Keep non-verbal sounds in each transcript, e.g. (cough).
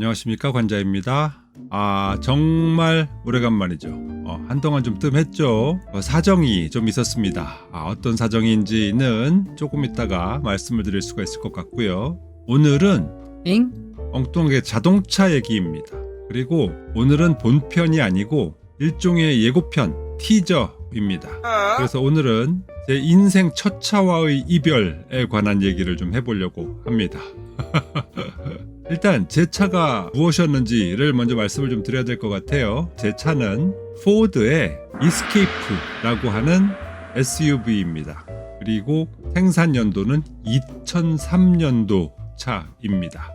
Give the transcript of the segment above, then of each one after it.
안녕하십니까 관자입니다. 아 정말 오래간만이죠. 어, 한동안 좀 뜸했죠. 어, 사정이 좀 있었습니다. 아, 어떤 사정인지는 조금 있다가 말씀을 드릴 수가 있을 것 같고요. 오늘은 엥? 엉뚱하게 자동차 얘기입니다. 그리고 오늘은 본편이 아니고 일종의 예고편 티저입니다. 그래서 오늘은 제 인생 첫 차와의 이별에 관한 얘기를 좀 해보려고 합니다. (laughs) 일단 제 차가 무엇이었는지를 먼저 말씀을 좀 드려야 될 것 같아요. 제 차는 포드의 이스케이프라고 하는 SUV입니다. 그리고 생산 연도는 2003년도 차입니다.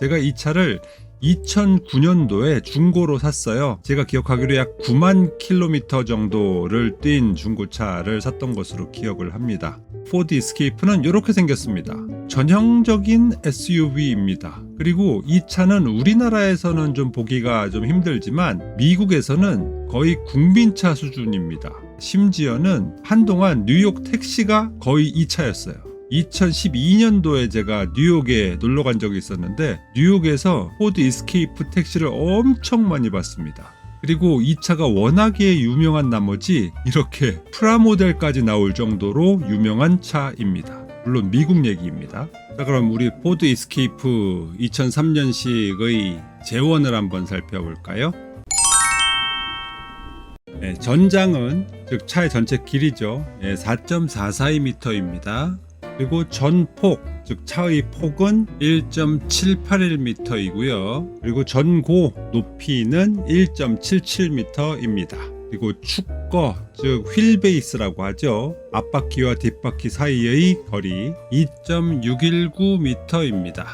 제가 이 차를 2009년도에 중고로 샀어요. 제가 기억하기로 약 9만 킬로미터 정도를 뛴 중고차를 샀던 것으로 기억을 합니다. 포드 이스케이프는 이렇게 생겼습니다. 전형적인 SUV입니다. 그리고 이 차는 우리나라에서는 좀 보기가 좀 힘들지만 미국에서는 거의 국민차 수준입니다. 심지어는 한동안 뉴욕 택시가 거의 이 차였어요. 2012년도에 제가 뉴욕에 놀러 간 적이 있었는데 뉴욕에서 포드 이스케이프 택시를 엄청 많이 봤습니다. 그리고 이 차가 워낙에 유명한 나머지 이렇게 프라모델까지 나올 정도로 유명한 차입니다. 물론 미국 얘기입니다. 자 그럼 우리 포드 이스케이프 2003년식의 재원을 한번 살펴볼까요? 네, 전장은 즉 차의 전체 길이죠. 예, 4.442m입니다. 그리고 전폭, 즉 차의 폭은 1.781m이고요. 그리고 전고 높이는 1.77m입니다. 그리고 축 거, 즉 휠베이스라고 하죠. 앞바퀴와 뒷바퀴 사이의 거리 2.619m입니다.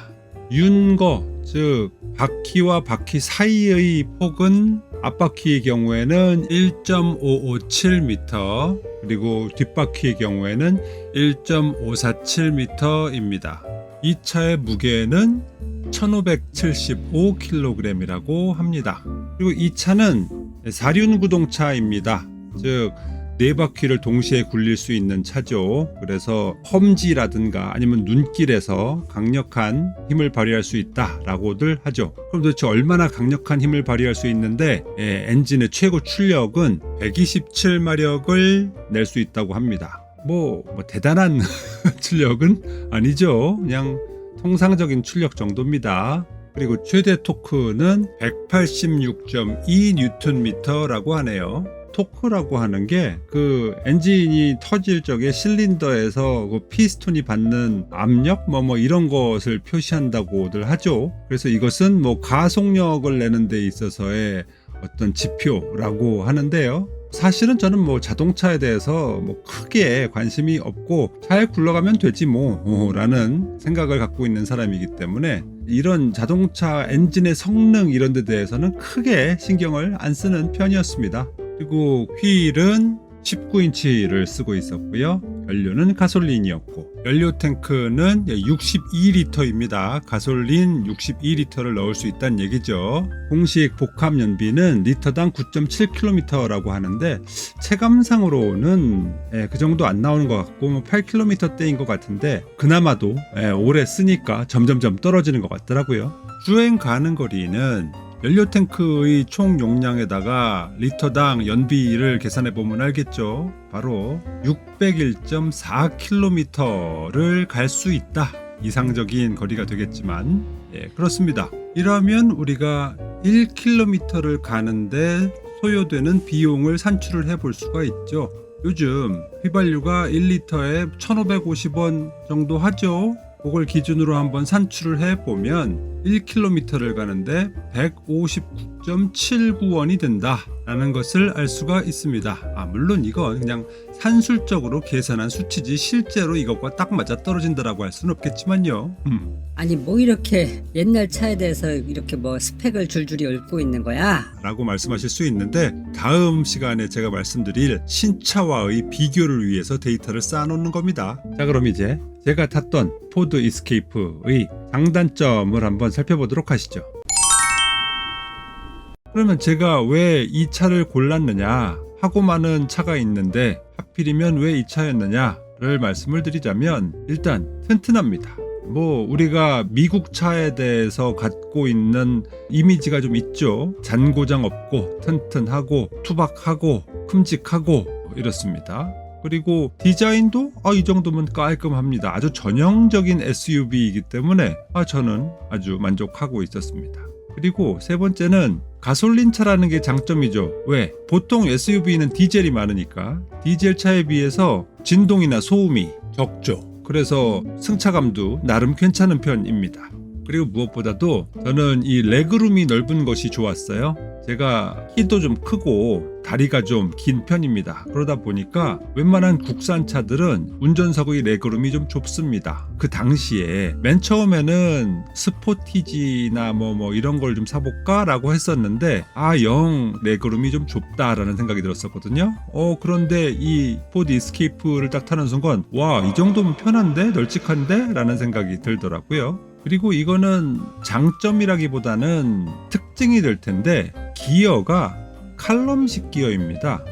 윤거, 즉 바퀴와 바퀴 사이의 폭은 앞바퀴의 경우에는 1.557m, 그리고 뒷바퀴의 경우에는 1.547m입니다. 이 차의 무게는 1575kg이라고 합니다. 그리고 이 차는 사륜 구동차입니다. 즉, 네 바퀴를 동시에 굴릴 수 있는 차죠. 그래서 험지라든가 아니면 눈길에서 강력한 힘을 발휘할 수 있다라고들 하죠. 그럼 도대체 얼마나 강력한 힘을 발휘할 수 있는데 예, 엔진의 최고 출력은 127마력을 낼 수 있다고 합니다. 뭐, 뭐 대단한 (laughs) 출력은 아니죠. 그냥 통상적인 출력 정도입니다. 그리고 최대 토크는 186.2Nm라고 하네요. 토크라고 하는 게 그 엔진이 터질 적에 실린더에서 그 피스톤이 받는 압력 뭐뭐 이런 것을 표시한다고들 하죠. 그래서 이것은 뭐 가속력을 내는 데 있어서의 어떤 지표라고 하는데요. 사실은 저는 뭐 자동차에 대해서 뭐 크게 관심이 없고 잘 굴러가면 되지 뭐 라는 생각을 갖고 있는 사람이기 때문에 이런 자동차 엔진의 성능 이런 데 대해서는 크게 신경을 안 쓰는 편이었습니다. 그리고 휠은 19인치를 쓰고 있었고요. 연료는 가솔린이었고 연료 탱크는 62리터입니다. 가솔린 62리터를 넣을 수 있다는 얘기죠. 공식 복합 연비는 리터당 9.7km라고 하는데 체감상으로는 예, 그 정도 안 나오는 것 같고 8km대인 것 같은데 그나마도 예, 오래 쓰니까 점점점 떨어지는 것 같더라고요. 주행 가는 거리는 연료 탱크의 총 용량에다가 리터당 연비를 계산해 보면 알겠죠. 바로 601.4km를 갈 수 있다. 이상적인 거리가 되겠지만, 예, 그렇습니다. 이러면 우리가 1km를 가는데 소요되는 비용을 산출을 해 볼 수가 있죠. 요즘 휘발유가 1리터에 1,550원 정도 하죠. 그걸 기준으로 한번 산출을 해 보면 1km를 가는데 159.79원이 된다라는 것을 알 수가 있습니다. 아, 물론 이건 그냥 산술적으로 계산한 수치지 실제로 이것과 딱 맞아 떨어진다라고 할 수는 없겠지만요. 음. 아니 뭐 이렇게 옛날 차에 대해서 이렇게 뭐 스펙을 줄줄이 읊고 있는 거야? 라고 말씀하실 수 있는데 다음 시간에 제가 말씀드릴 신차와의 비교를 위해서 데이터를 쌓아놓는 겁니다. 자 그럼 이제 제가 탔던 포드 이스케이프의 장단점을 한번 살펴보도록 하시죠. 그러면 제가 왜 이 차를 골랐느냐 하고 많은 차가 있는데 하필이면 왜 이 차였느냐를 말씀을 드리자면 일단 튼튼합니다. 뭐 우리가 미국 차에 대해서 갖고 있는 이미지가 좀 있죠. 잔고장 없고 튼튼하고 투박하고 큼직하고 이렇습니다. 그리고 디자인도 아, 이 정도면 깔끔합니다. 아주 전형적인 SUV이기 때문에 아, 저는 아주 만족하고 있었습니다. 그리고 세 번째는 가솔린 차라는 게 장점이죠. 왜? 보통 SUV는 디젤이 많으니까 디젤 차에 비해서 진동이나 소음이 적죠. 그래서 승차감도 나름 괜찮은 편입니다. 그리고 무엇보다도 저는 이 레그룸이 넓은 것이 좋았어요. 제가 키도 좀 크고 다리가 좀 긴 편입니다. 그러다 보니까 웬만한 국산 차들은 운전석의 레그룸이 좀 좁습니다. 그 당시에 맨 처음에는 스포티지나 뭐 뭐 이런 걸 좀 사볼까라고 했었는데 아 영 레그룸이 좀 좁다라는 생각이 들었었거든요. 어 그런데 이 포드 이스케이프를 딱 타는 순간 와 이 정도면 편한데 널찍한데 라는 생각이 들더라고요. 그리고 이거는 장점이라기보다는 특징이 될 텐데 기어가 칼럼식 기어입니다.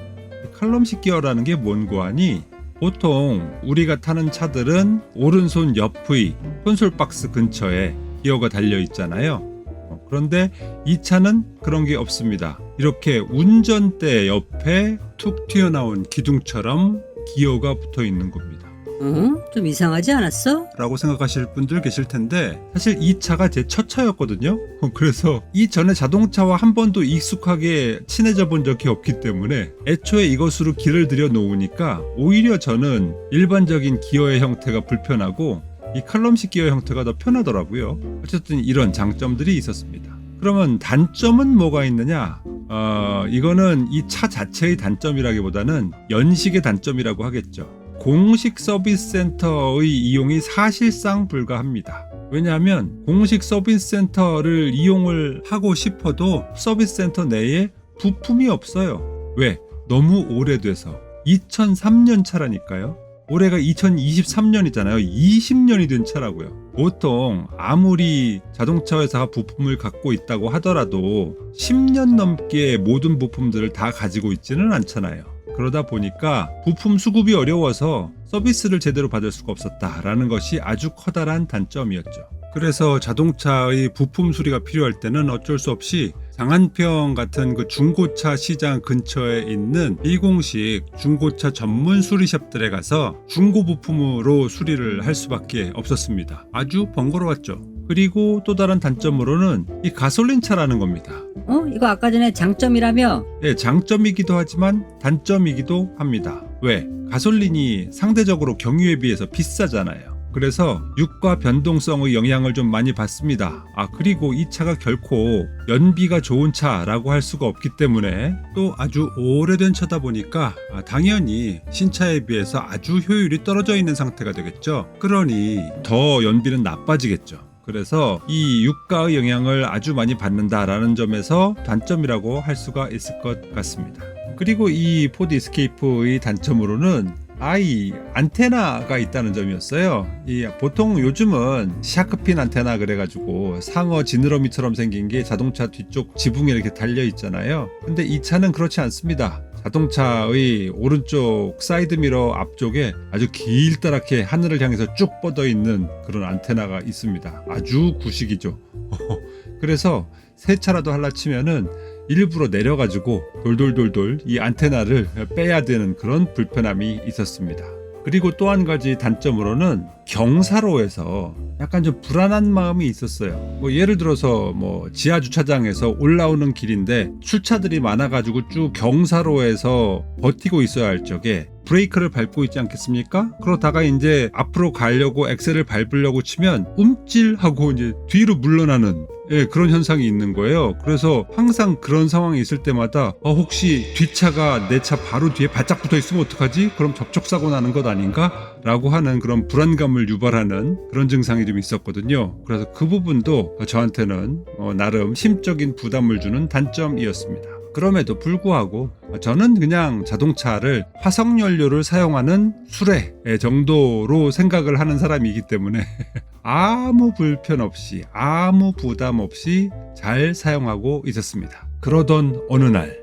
칼럼식 기어라는 게 뭔고 하니 보통 우리가 타는 차들은 오른손 옆의 콘솔 박스 근처에 기어가 달려 있잖아요. 어, 그런데 이 차는 그런 게 없습니다. 이렇게 운전대 옆에 툭 튀어나온 기둥처럼 기어가 붙어 있는 겁니다. 어? 좀 이상하지 않았어? 라고 생각하실 분들 계실 텐데 사실 이 차가 제 첫 차였거든요. 어, (laughs) 그래서 이 전에 자동차와 한 번도 익숙하게 친해져 본 적이 없기 때문에 애초에 이것으로 길을 들여 놓으니까 오히려 저는 일반적인 기어의 형태가 불편하고 이 칼럼식 기어 형태가 더 편하더라고요. 어쨌든 이런 장점들이 있었습니다. 그러면 단점은 뭐가 있느냐? 어, 이거는 이 차 자체의 단점이라기보다는 연식의 단점이라고 하겠죠. 공식 서비스 센터의 이용이 사실상 불가합니다. 왜냐하면 공식 서비스 센터를 이용을 하고 싶어도 서비스 센터 내에 부품이 없어요. 왜? 너무 오래돼서 2003년 차라니까요. 올해가 2023년이잖아요. 20년이 된 차라고요. 보통 아무리 자동차 회사가 부품을 갖고 있다고 하더라도 10년 넘게 모든 부품들을 다 가지고 있지는 않잖아요. 그러다 보니까 부품 수급이 어려워서 서비스를 제대로 받을 수가 없었다라는 것이 아주 커다란 단점이었죠. 그래서 자동차의 부품 수리가 필요할 때는 어쩔 수 없이 장안평 같은 그 중고차 시장 근처에 있는 비공식 중고차 전문 수리샵들에 가서 중고 부품으로 수리를 할 수밖에 없었습니다. 아주 번거로웠죠. 그리고 또 다른 단점으로는 이 가솔린 차라는 겁니다. 어? 이거 아까 전에 장점이라며? 네, 장점이기도 하지만 단점이기도 합니다. 왜? 가솔린이 상대적으로 경유에 비해서 비싸잖아요. 그래서 유가 변동성의 영향을 좀 많이 받습니다. 아, 그리고 이 차가 결코 연비가 좋은 차라고 할 수가 없기 때문에 또 아주 오래된 차다 보니까 아, 당연히 신차에 비해서 아주 효율이 떨어져 있는 상태가 되겠죠. 그러니 더 연비는 나빠지겠죠. 그래서 이 유가의 영향을 아주 많이 받는다라는 점에서 단점이라고 할 수가 있을 것 같습니다. 그리고 이 포드 이스케이프의 단점으로는 아이 안테나가 있다는 점이었어요. 이 보통 요즘은 샤크핀 안테나 그래가지고 상어 지느러미처럼 생긴 게 자동차 뒤쪽 지붕에 이렇게 달려 있잖아요. 근데 이 차는 그렇지 않습니다. 자동차의 오른쪽 사이드 미러 앞쪽에 아주 길다랗게 하늘을 향해서 쭉 뻗어 있는 그런 안테나가 있습니다. 아주 구식이죠. (laughs) 그래서 새 차라도 할라 치면은 일부러 내려가지고 돌돌돌돌 이 안테나를 빼야 되는 그런 불편함이 있었습니다. 그리고 또 한 가지 단점으로는 경사로에서 약간 좀 불안한 마음이 있었어요. 뭐 예를 들어서 뭐 지하 주차장에서 올라오는 길인데 출차들이 많아가지고 쭉 경사로에서 버티고 있어야 할 적에 브레이크를 밟고 있지 않겠습니까? 그러다가 이제 앞으로 가려고 엑셀을 밟으려고 치면 움찔하고 이제 뒤로 물러나는 예, 그런 현상이 있는 거예요. 그래서 항상 그런 상황이 있을 때마다 어, 혹시 뒷차가 내 차 바로 뒤에 바짝 붙어 있으면 어떡하지? 그럼 접촉사고 나는 것 아닌가? 라고 하는 그런 불안감을 유발하는 그런 증상이 좀 있었거든요. 그래서 그 부분도 저한테는 어, 나름 심적인 부담을 주는 단점이었습니다. 그럼에도 불구하고 저는 그냥 자동차를 화석연료를 사용하는 수레 정도로 생각을 하는 사람이기 때문에 (laughs) 아무 불편 없이 아무 부담 없이 잘 사용하고 있었습니다. 그러던 어느 날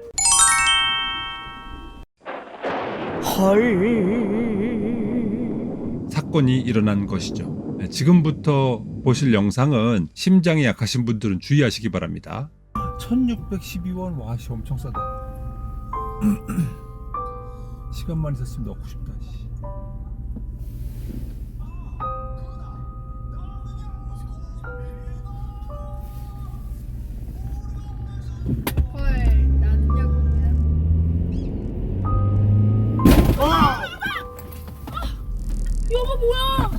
사건이 일어난 것이죠. 네, 지금부터 보실 영상은 심장이 약하신 분들은 주의하시기 바랍니다. 1612원 와씨 엄청 싸다. 시간만 있었으면 넣고 싶다. 씨. 뭐야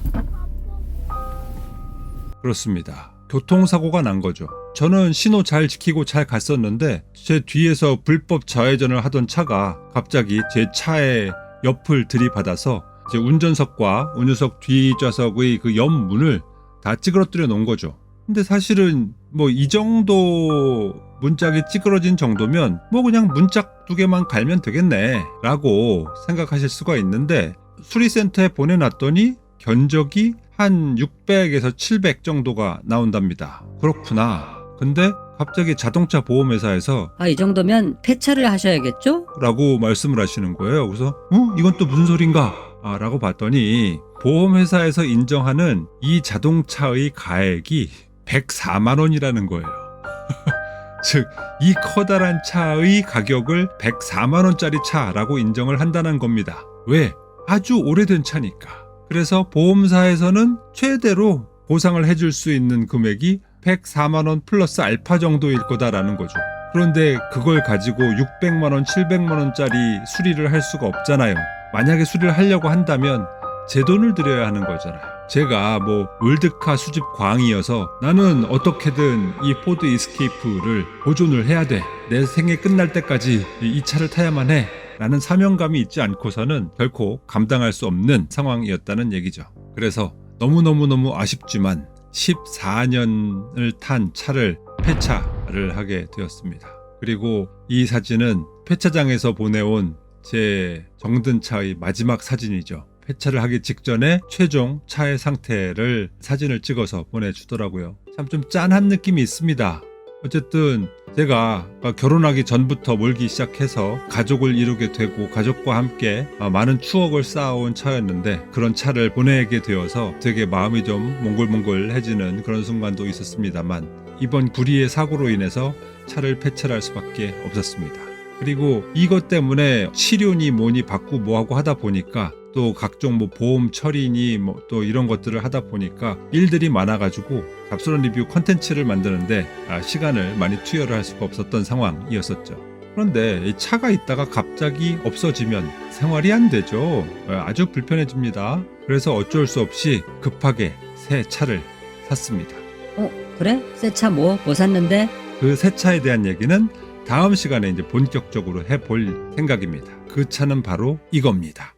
그렇습니다. 교통사고가 난 거죠. 저는 신호 잘 지키고 잘 갔었는데 제 뒤에서 불법 좌회전을 하던 차가 갑자기 제 차의 옆을 들이받아서 제 운전석과 운전석 뒷좌석의 그 옆문을 다 찌그러뜨려 놓은 거죠. 근데 사실은 뭐 이 정도 문짝이 찌그러진 정도면 뭐 그냥 문짝 두 개만 갈면 되겠네 라고 생각하실 수가 있는데 수리센터에 보내놨더니 견적이 한 600에서 700 정도가 나온답니다. 그렇구나. 근데 갑자기 자동차 보험회사에서 아, 이 정도면 폐차를 하셔야겠죠? 라고 말씀을 하시는 거예요. 그래서 어? 이건 또 무슨 소린가? 아, 라고 봤더니 보험회사에서 인정하는 이 자동차의 가액이 104만 원이라는 거예요. (laughs) 즉, 이 커다란 차의 가격을 104만 원짜리 차라고 인정을 한다는 겁니다. 왜? 아주 오래된 차니까. 그래서 보험사에서는 최대로 보상을 해줄 수 있는 금액이 104만 원 플러스 알파 정도일 거다라는 거죠. 그런데 그걸 가지고 600만 원, 700만 원짜리 수리를 할 수가 없잖아요. 만약에 수리를 하려고 한다면 제 돈을 들여야 하는 거잖아요. 제가 뭐 월드카 수집 광이어서 나는 어떻게든 이 포드 이스케이프를 보존을 해야 돼. 내 생애 끝날 때까지 이 차를 타야만 해. 라는 사명감이 있지 않고서는 결코 감당할 수 없는 상황이었다는 얘기죠. 그래서 너무너무너무 아쉽지만 14년을 탄 차를 폐차를 하게 되었습니다. 그리고 이 사진은 폐차장에서 보내온 제 정든 차의 마지막 사진이죠. 폐차를 하기 직전에 최종 차의 상태를 사진을 찍어서 보내주더라고요. 참 좀 짠한 느낌이 있습니다. 어쨌든 제가 결혼하기 전부터 몰기 시작해서 가족을 이루게 되고 가족과 함께 많은 추억을 쌓아온 차였는데 그런 차를 보내게 되어서 되게 마음이 좀 몽글몽글해지는 그런 순간도 있었습니다만 이번 불의의 사고로 인해서 차를 폐차할 수밖에 없었습니다. 그리고 이것 때문에 치료니 뭐니 받고 뭐하고 하다 보니까 또 각종 뭐 보험 처리니 뭐 또 이런 것들을 하다 보니까 일들이 많아가지고 잡스런 리뷰 컨텐츠를 만드는데 아, 시간을 많이 투여를 할 수가 없었던 상황이었었죠. 그런데 이 차가 있다가 갑자기 없어지면 생활이 안 되죠. 어, 아주 불편해집니다. 그래서 어쩔 수 없이 급하게 새 차를 샀습니다. 어, 그래? 새 차 뭐? 뭐 샀는데? 그 새 차에 대한 얘기는 다음 시간에 이제 본격적으로 해볼 생각입니다. 그 차는 바로 이겁니다.